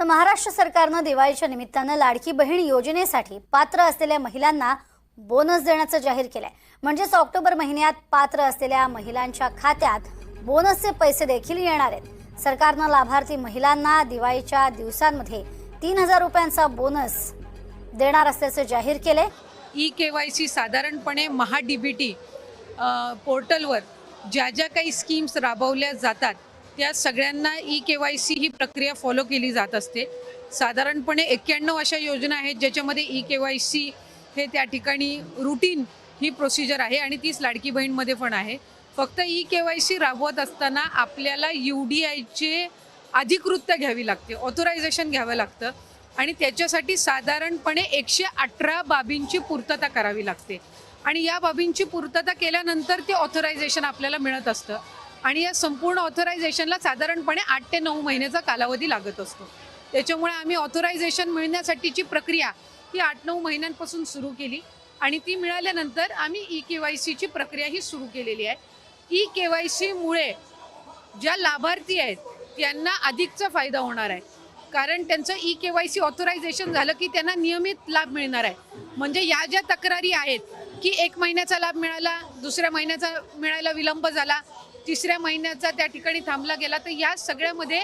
तर महाराष्ट्र सरकारनं दिवाळीच्या निमित्तानं लाडकी बहीण योजनेसाठी पात्र असलेल्या महिलांना बोनस देण्याचं जाहीर केलंय. म्हणजेच ऑक्टोबर महिन्यात पात्र असलेल्या महिलांच्या खात्यात बोनसचे पैसे देखील येणार आहेत. सरकारनं लाभार्थी महिलांना दिवाळीच्या दिवसांमध्ये तीन हजार रुपयांचा बोनस देणार असल्याचं जाहीर केलंय. ई के वाय सी साधारणपणे महा डी बी टी पोर्टलवर ज्या ज्या काही स्कीम्स राबवल्या जातात त्या सगळ्यांना ई के वाय सी ही प्रक्रिया फॉलो केली जात असते. साधारणपणे एक्क्याण्णव अशा योजना आहेत ज्याच्यामध्ये ई के वाय सी हे त्या ठिकाणी रुटीन ही प्रोसिजर आहे आणि तीच लाडकी बहीणमध्ये पण आहे. फक्त ई के वाय सी राबवत असताना आपल्याला यू डी आयचे अधिकृतता घ्यावी लागते ऑथोरायझेशन घ्यावं लागतं आणि त्याच्यासाठी साधारणपणे एकशे अठरा बाबींची पूर्तता करावी लागते. आणि या बाबींची पूर्तता केल्यानंतर ते ऑथोरायझेशन आपल्याला मिळत असतं. आणि या संपूर्ण ऑथोरायझेशनला साधारणपणे आठ ते नऊ महिन्याचा कालावधी लागत असतो. त्याच्यामुळे आम्ही ऑथोरायझेशन मिळण्यासाठीची प्रक्रिया ही आठ नऊ महिन्यांपासून सुरू केली आणि ती मिळाल्यानंतर आम्ही ई के वाय सीची प्रक्रिया ही सुरू केलेली आहे. ई के वाय सीमुळे ज्या लाभार्थी आहेत त्यांना अधिकचा फायदा होणार आहे. कारण त्यांचं E K Y C authorization झालं की त्यांना नियमित लाभ मिळणार आहे. म्हणजे या ज्या तक्रारी आहेत की एक महिन्याचा लाभ मिळाला दुसऱ्या महिन्याचा मिळायला विलंब झाला तिसऱ्या महिन्याचा त्या ठिकाणी थांबला गेला तर या सगळ्यामध्ये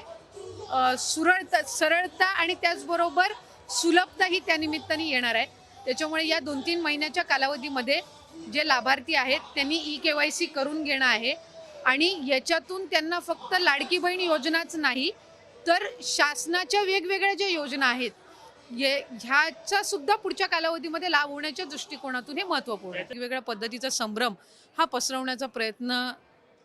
सुरळता सरळता आणि त्याचबरोबर सुलभता ही त्या निमित्ताने येणार आहे. त्याच्यामुळे या दोन तीन महिन्याच्या कालावधीमध्ये जे लाभार्थी आहेत त्यांनी ई के वाय सी करून घेणं आहे. आणि याच्यातून त्यांना फक्त लाडकी बहीण योजनाच नाही तर शासनाच्या वेगवेगळ्या ज्या योजना आहेत ये ह्याचा सुद्धा पुढच्या कालावधीमध्ये लाभ होण्याच्या दृष्टिकोनातून हे महत्त्वपूर्ण आहे. वेगवेगळ्या पद्धतीचा संभ्रम हा पसरवण्याचा प्रयत्न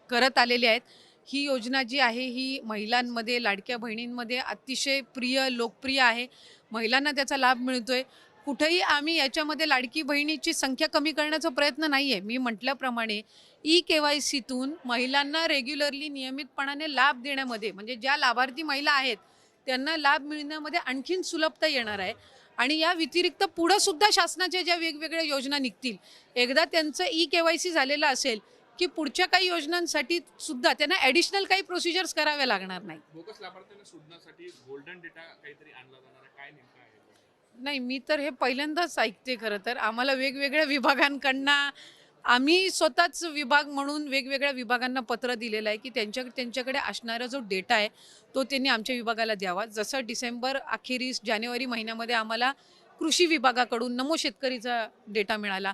करत आलेले आहेत. ही योजना जी आहे ही महिलांमध्ये लाडक्या बहिणींमध्ये अतिशय प्रिय लोकप्रिय आहे. महिलांना त्याचा लाभ मिळतोय. कुठेही आम्ही याच्यामध्ये लाडकी बहिणीची संख्या कमी करण्याचा प्रयत्न नाही आहे मी म्हटल्याप्रमाणे ई के वाय सीतून महिलांना रेग्युलरली नियमितपणाने लाभ देण्यामध्ये म्हणजे ज्या लाभार्थी महिला आहेत त्यांना लाभ मिळण्यामध्ये आणखीन सुलभता येणार आहे. आणि या व्यतिरिक्त पुढंसुद्धा शासनाच्या ज्या वेगवेगळ्या योजना निघतील एकदा त्यांचं ई के वाय सी झालेलं असेल की पुढच्या काही योजनांसाठी सुद्धा त्यांना ॲडिशनल काही प्रोसिजर्स कराव्या लागणार नाही बोगस लाभार्थ्यांना शोधण्यासाठी गोल्डन डेटा काहीतरी आणला जाणार आहे. काय नेमकं आहे? नाही मी तर हे पहिल्यांदाच ऐकते खरं तर. आम्हाला वेगवेगळ्या विभागांकडनं आम्ही स्वतःच विभाग म्हणून वेगवेगळ्या विभागांना पत्र दिलेलं आहे की त्यांच्या त्यांच्याकडे असणारा जो डेटा आहे तो त्यांनी आमच्या विभागाला द्यावा. जसं डिसेंबर अखेरीस जानेवारी महिन्यामध्ये आम्हाला कृषी विभागाकडून नमो शेतकरीचा डेटा मिळाला.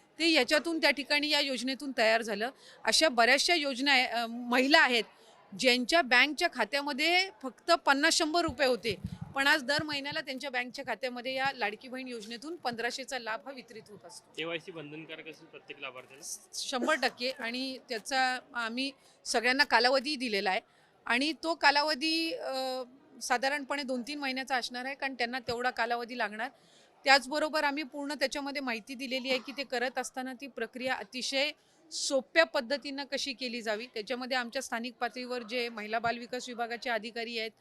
ते याच्यातून त्या ठिकाणी या योजनेतून तयार झालं. अशा बऱ्याचशा योजना महिला आहेत ज्यांच्या बँकच्या खात्यामध्ये फक्त पन्नास शंभर रुपये होते. पण आज दर महिन्याला त्यांच्या बँकच्या खात्यामध्ये या लाडकी बहीण योजनेतून पंधराशेचा लाभ हा वितरित होत असतो. केवायसी बंधनकारक असेल प्रत्येक लाभार्थ्याला? शंभर टक्के आणि त्याचा आम्ही सगळ्यांना कालावधी दिलेला आहे. आणि तो कालावधी साधारणपणे दोन तीन महिन्याचा असणार आहे कारण त्यांना तेवढा कालावधी लागणार. त्याचबरोबर आम्ही पूर्ण त्याच्यामध्ये माहिती दिलेली आहे की ते करत असताना ती प्रक्रिया अतिशय सोप्या पद्धतीनं कशी केली जावी. त्याच्यामध्ये आमच्या स्थानिक पातळीवर जे महिला बालविकास विभागाचे अधिकारी आहेत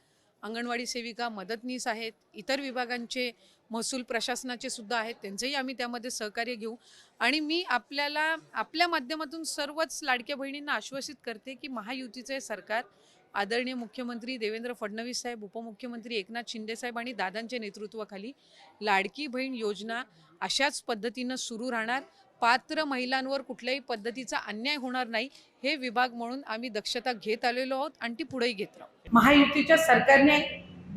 अंगणवाडी सेविका मदतनीस आहेत इतर विभागांचे महसूल प्रशासनाचे सुद्धा आहेत त्यांचंही आम्ही त्यामध्ये सहकार्य घेऊ. आणि मी आपल्याला आपल्या माध्यमातून सर्वच लाडक्या बहिणींना आश्वासित करते की महायुतीचं हे सरकार आदरणीय मुख्यमंत्री देवेंद्र फडणवीस साहेब उपमुख्यमंत्री एकनाथ शिंदे साहेब आणि दादांच्या नेतृत्वाखाली लाडकी बहीण योजना अशाच पद्धतीनं सुरू राहणार. पात्र महिलांवर कुठल्याही पद्धतीचा अन्याय होणार नाही हे विभाग म्हणून आम्ही दक्षता घेत आलेलो आहोत आणि ती पुढेही घेत राहू. महायुतीच्या सरकारने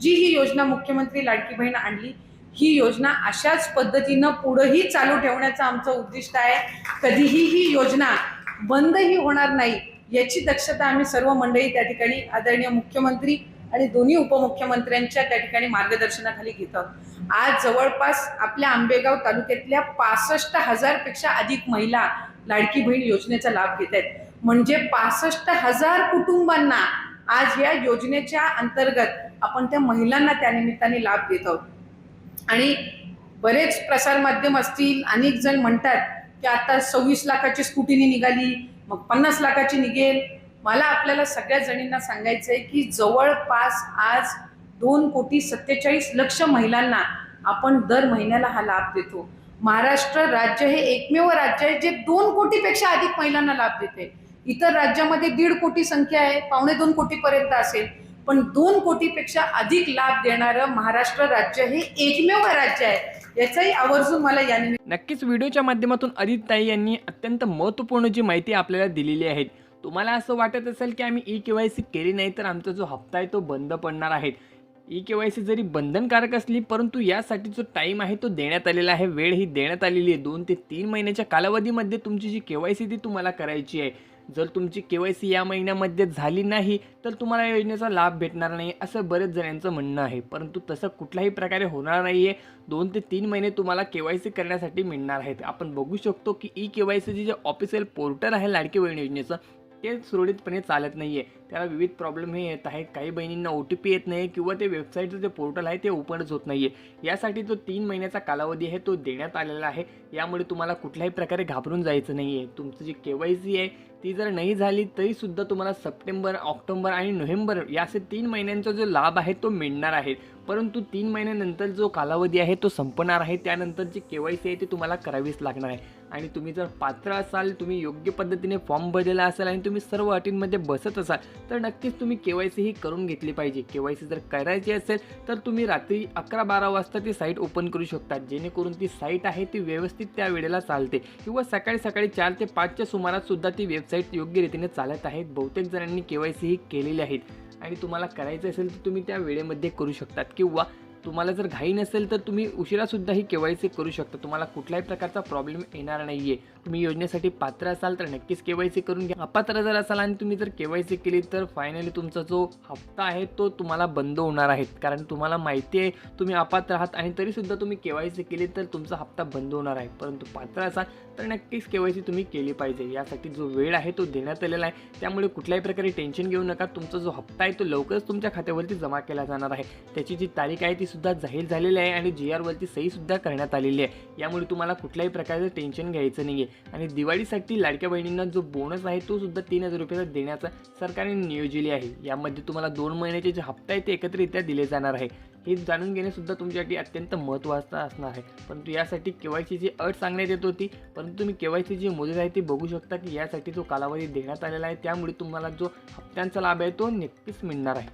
जी ही योजना मुख्यमंत्री लाडकी बहीण आणली ही योजना अशाच पद्धतीनं पुढंही चालू ठेवण्याचं आमचं उद्दिष्ट आहे. कधीही ही योजना बंदही होणार नाही. याची दक्षता आम्ही सर्व मंडळी त्या ठिकाणी आदरणीय मुख्यमंत्री आणि दोन्ही उपमुख्यमंत्र्यांच्या त्या ठिकाणी मार्गदर्शनाखाली घेत आहोत. आज जवळपास आपल्या आंबेगाव तालुक्यातल्या पासष्ट हजारपेक्षा अधिक महिला लाडकी बहीण योजनेचा लाभ घेत आहेत. म्हणजे पासष्ट हजार कुटुंबांना आज या योजनेच्या अंतर्गत आपण त्या महिलांना त्यानिमित्ताने लाभ देत आहोत. आणि बरेच प्रसारमाध्यम असतील अनेक जण म्हणतात की आता सव्वीस लाखाची स्कुटीने निघाली मग पन्नास लाखाची निघेल. मला आपल्याला सगळ्या जणींना सांगायचं आहे की जवळपास आज दोन कोटी सत्तेचाळीस लक्ष महिलांना आपण दर महिन्याला हा लाभ देतो. महाराष्ट्र राज्य हे एकमेव राज्य आहे जे दोन कोटीपेक्षा अधिक महिलांना लाभ देते. इतर राज्यामध्ये दीड कोटी संख्या आहे पावणे दोन कोटीपर्यंत असेल. पण दोन कोटीपेक्षा अधिक लाभ देणारं महाराष्ट्र राज्य हे एकमेव राज्य आहे. याचाही आवर्जून मला या नक्कीच व्हिडिओच्या माध्यमातून अदित ताई यांनी अत्यंत महत्त्वपूर्ण जी माहिती आपल्याला दिलेली आहे तुम्हाला असं वाटत असेल की आम्ही ई के वाय सी केली नाही तर आमचा जो हप्ता आहे तो बंद पडणार आहे. ई के वाय सी जरी बंधनकारक असली परंतु यासाठी जो टाईम आहे तो देण्यात आलेला आहे. वेळ ही देण्यात आलेली आहे. दोन ते तीन महिन्याच्या कालावधीमध्ये तुमची जी के वाय सी ती तुम्हाला करायची आहे. जर तुमची के वाय सी या महिन्यामध्ये झाली नाही तर तुम्हाला या योजनेचा लाभ भेटणार नाही असं बरेच जणांचं म्हणणं आहे. परंतु तसं कुठल्याही प्रकारे होणार नाही आहे दोन ते तीन महिने तुम्हाला के वाय सी करण्यासाठी मिळणार आहेत. आपण बघू शकतो की ई के वाय सीचे जे ऑफिशियल पोर्टल आहे लाडकी बहीण योजनेचं ते सुरळीतपणे चालत नाही आहे त्याला विविध प्रॉब्लेम हे येत आहेत. काही बहिणींना ओ टी पी येत नाही किंवा ते वेबसाईटचं जे पोर्टल आहे ते ओपनच होत नाही आहे यासाठी जो तीन महिन्याचा कालावधी आहे तो देण्यात आलेला आहे. यामुळे तुम्हाला कुठल्याही प्रकारे घाबरून जायचं नाही आहे तुमचं जी के वाय सी आहे ती जर नाही झाली तरीसुद्धा तुम्हाला सप्टेंबर ऑक्टोबर आणि नोव्हेंबर या असे तीन महिन्यांचा जो लाभ आहे तो मिळणार आहे. परंतु तीन महिन्यानंतर जो कालावधी आहे तो संपणार आहे. त्यानंतर जी के वाय सी आहे ती तुम्हाला करावीच लागणार आहे. आणि तुम्ही जर पात्र असाल तुम्ही योग्य पद्धतीने फॉर्म भरलेला असाल आणि तुम्ही सर्व अटींमध्ये बसत असाल तर नक्कीच तुम्ही के वाय सी ही करून घेतली पाहिजे. के वाय सी जर करायची असेल तर तुम्ही रात्री अकरा बारा वाजता ती साईट ओपन करू शकता जेणेकरून ती साईट आहे ती व्यवस्थित त्या वेळेला चालते. किंवा सकाळी सकाळी चार ते पाचच्या सुमारात सुद्धा ती वेबसाईट योग्य रीतीने चालत आहेत. बहुतेक जणांनी के वाय सी ही केलेली आहेत. आणि तुम्हाला करायचं असेल तर तुम्ही त्या वेळेमध्ये करू शकतात. किंवा तुम्हाला जर घाई नसेल तर तुम्ही उशिरासुद्धा ही के वाय सी करू शकता. तुम्हाला कुठल्याही प्रकारचा प्रॉब्लेम येणार नाही आहे तुम्ही योजनेसाठी पात्र असाल तर नक्कीच के वाय सी करून घ्या. अपात्र जर असाल आणि तुम्ही जर के वाय सी केली तर फायनली तुमचा जो हप्ता आहे तो तुम्हाला बंद होणार आहे. कारण तुम्हाला माहिती आहे तुम्ही अपात्र आहात आणि तरीसुद्धा तुम्ही के वाय सी केली तर तुमचा हप्ता बंद होणार आहे. परंतु पात्र असाल तर नक्कीच के वाय सी तुम्ही केली पाहिजे. यासाठी जो वेळ आहे तो देण्यात आलेला आहे. त्यामुळे कुठल्याही प्रकारे टेन्शन घेऊ नका. तुमचा जो हप्ता आहे तो लवकरच तुमच्या खात्यावरती जमा केला जाणार आहे. त्याची जी तारीख आहे ती सुद्धा जाहीर झालेली आहे आणि जी आरवरती सहीसुद्धा करण्यात आलेली आहे. यामुळे तुम्हाला कुठल्याही प्रकारचं टेन्शन घ्यायचं नाही आहे आणि दिवाळीसाठी लाडक्या बहिणींना जो बोनस आहे तो सुद्धा तीन हजार रुपयाचा देण्याचा सरकारने नियोजले आहे. यामध्ये तुम्हाला दोन महिन्याचे जे हप्ता आहे ते एकत्रित्या दिले जाणार आहे. हे जाणून घेणेसुद्धा तुमच्यासाठी अत्यंत महत्त्वाचं असणार आहे. परंतु यासाठी केवायसीची अट सांगण्यात येत होती. परंतु तुम्ही केवायसी जी मुदत आहे ती बघू शकता की यासाठी जो कालावधी देण्यात आलेला आहे त्यामुळे तुम्हाला जो हप्त्यांचा लाभ आहे तो नक्कीच मिळणार आहे.